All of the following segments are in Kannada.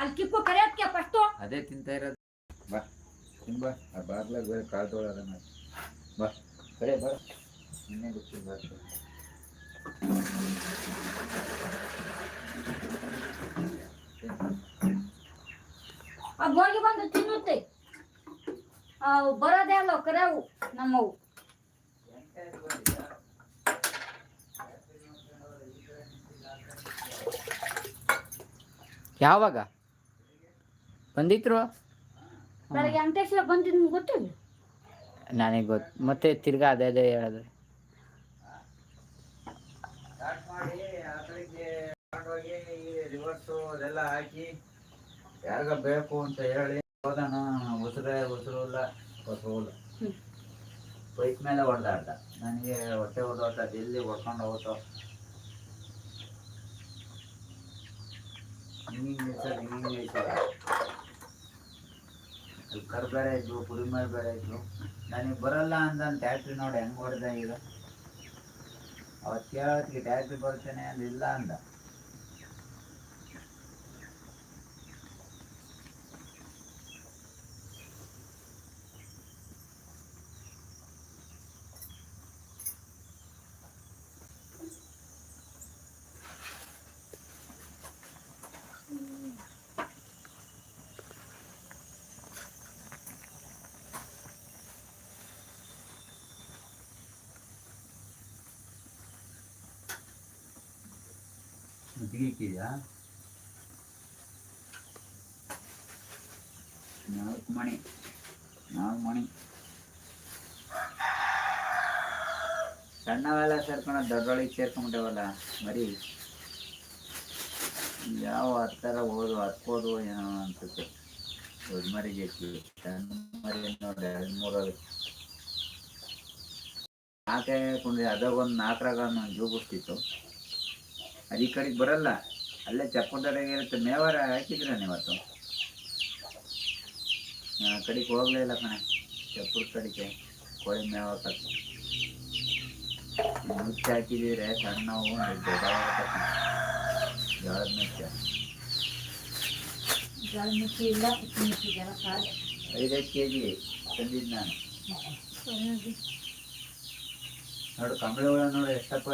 ಅಲ್ಲಿ ಕಿಕ್ಕು ಕರೆಯತ್ಕೆ ಫಸ್ಟ್ ಅದೇ ತಿಂತಾ ಇರೋದು. ಬಾ ತಿನ್ ಬಾ ಆ ಬಾಗ್ಲಾಗ ಬೇರೆ ಕಾಳು ತೊಗೊಳೋದ ಬಾ ಕರೆ ಬಾ. ಇನ್ನೇ ಗೊತ್ತಿಲ್ಲ ಬಾ ಆ ಗೋಗಿ ಬಂದು ತಿನ್ನುತ್ತೆ. ಆ ಬರೋದೇ ಅಲ್ಲ ಕರೆವು ನಮ್ಮವು. ಯಾವಾಗ? ಬಂದಿದ್ರು? ಬೆಳಗ್ಗೆ ವೆಂಕಟೇಶ್ವರ ಬಂದಿದ್ದು ಗೊತ್ತಿಲ್ಲ? ನನಗೆ ಗೊತ್ತು ಮತ್ತೆ ತಿರ್ಗಾ ಅದೇ ಅದೇ ಹೇಳಿದ್ರೆ ರಿವರ್ಸು ಅದೆಲ್ಲ ಹಾಕಿ ಯಾರಿಗ ಬೇಕು ಅಂತ ಹೇಳಿ ಹೋದನ. ಉಸಿರೇ ಉಸಿರು ಇಲ್ಲ ಹೊಸರು ಇಲ್ಲ ಹ್ಮ್. ಬೈಕ್ ಮೇಲೆ ಹೊಡೆದಾಟ ನನಗೆ ಹೊಟ್ಟೆ ಹೊಡೆದಾಟ ಎಲ್ಲಿ ಹೊಡ್ಕೊಂಡು ಹೋಗ್ತೋ ಹಿಂಗೆ ನಿಲ್ಸೋದು ಹಿಂಗಿಂಗ್ ನಿಲ್ಸೋದು ಅಲ್ಲಿ ಕರ್ ಬೇರೆ ಇದ್ವು ಕುರಿ ಮೇಲೆ ಬೇರೆ ಇದ್ವು ನನಗೆ ಬರಲ್ಲ ಅಂದ ಟ್ಯಾಕ್ಟ್ರಿ ನೋಡಿ ಹೆಂಗೆ ಹೊಡೆದ ಈಗ. ಅವತ್ತು ಕೇಳೋತ್ತಿಗೆ ಟ್ಯಾಕ್ಟ್ರಿ ಬರ್ತೇನೆ ಅಂದ. ಇಲ್ಲ ಇಕ್ಕಿದ್ಯಾ ನಾಲ್ಕು ಮಣಿ ನಾಲ್ಕು ಮಣಿ. ಸಣ್ಣವೆಲ್ಲ ಸೇರ್ಕೊಂಡು ದೊಡ್ಡೊಳಗೆ ಸೇರ್ಕೊಂಡೇವಲ್ಲ ಮರಿ ಯಾವ ಹತ್ತರ ಓದು ಹತ್ಬೋದು ಏನೋ ಅನ್ಸುತ್ತೆ. ದೊಡ್ಡ ಮರಿಗೆ ಸಣ್ಣ ಮರಿ ನೋಡಿ, ಎರಡು ಮೂರಲ್ಲಿ ನಾಲ್ಕೇ ಕುಂಡ್ರಿ ಅದಾಗ ಒಂದು ನಾಲ್ಕರಾಗ ಒಂದು ಜೂಗಿಸ್ತಿತ್ತು ಅದು ಈ ಕಡೆಗೆ ಬರಲ್ಲ. ಅಲ್ಲೇ ಚಪ್ಪದಡೆಗೆ ಇರುತ್ತೆ. ಮೇವಾರ ಹಾಕಿದ್ರ ಇವತ್ತು ಆ ಕಡೆಗೆ ಹೋಗಲೇ ಇಲ್ಲ ಕಣೆ. ಚಪ್ಪರ ಕಡೆಗೆ ಕೋಳಿ ಮೇವ ಮುಚ್ಚ ಹಾಕಿದ್ರೆ ಸಣ್ಣವು ದೊಡ್ಡವಾಗತ್ತೆ ಜೋಳದ ಮುಚ್ಚ ಐದೈದು ಕೆ ಜಿ ತಂದಿದ್ದು ನಾನು ನೋಡು ಕಂಬಳಿ ಹುಳ ನೋಡು ಎಷ್ಟಪ್ಪ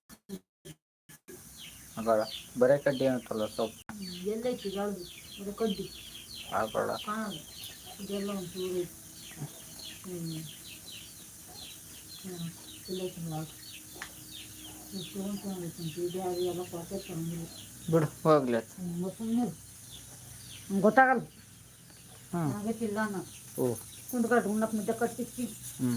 ಅಗಳ ಬರೇ ಕಡ್ಡಿ ಅಂತಲ್ಲ ಸೊಪ್ಪು. ಎಲ್ಲೈತಿ ಯಾವ್ದು ಅದು ಕಡ್ಡಿ. ಹಾಕೊಳ್ಳ ಕಾಣಲ್ಲ ಇದೆಲ್ಲ ಒಂದು ಬಿಡು ಹೋಗ್ಲಿ ಗೊತ್ತಾಗಲ್ಲ. ಆಗತ್ತಿಲ್ಲ ನಾನು ಓ. ಕುಂಡ್ಕೊಂಡು ಉಣ್ಣಕ್ಕೆ ಮುದ್ದೆ ಹ್ಞೂ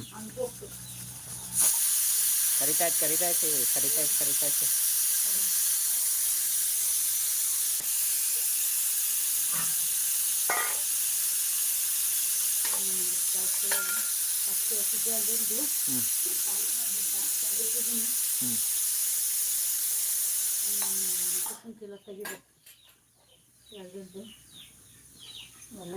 ಹ್ಞೂ ಹ್ಞೂ ಕುಂತಿಲ್ಲ ತೆಗಿಬೇಕು ಎಳ್ದಿದ್ದು ಎಲ್ಲ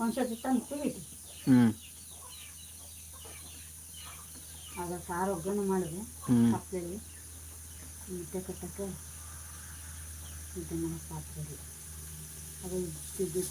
ಒಂದ್ಸತಿ ತಂದು ಕುಯ್ದು ಹ್ಞೂ ಆಗ ಸಾರು ಒಗ್ಗರಣೆ ಮಾಡಿದೆ ಹ್ಞೂ ಪಾತ್ರೆಯಲ್ಲಿ ಮುದ್ದೆ ಕಟ್ಟಕ್ಕೆ ಮುದ್ದೆ ಮಾಡೋ ಪಾತ್ರೆಯಲ್ಲಿ ಅದು ಇದ್ದಿದ್ದು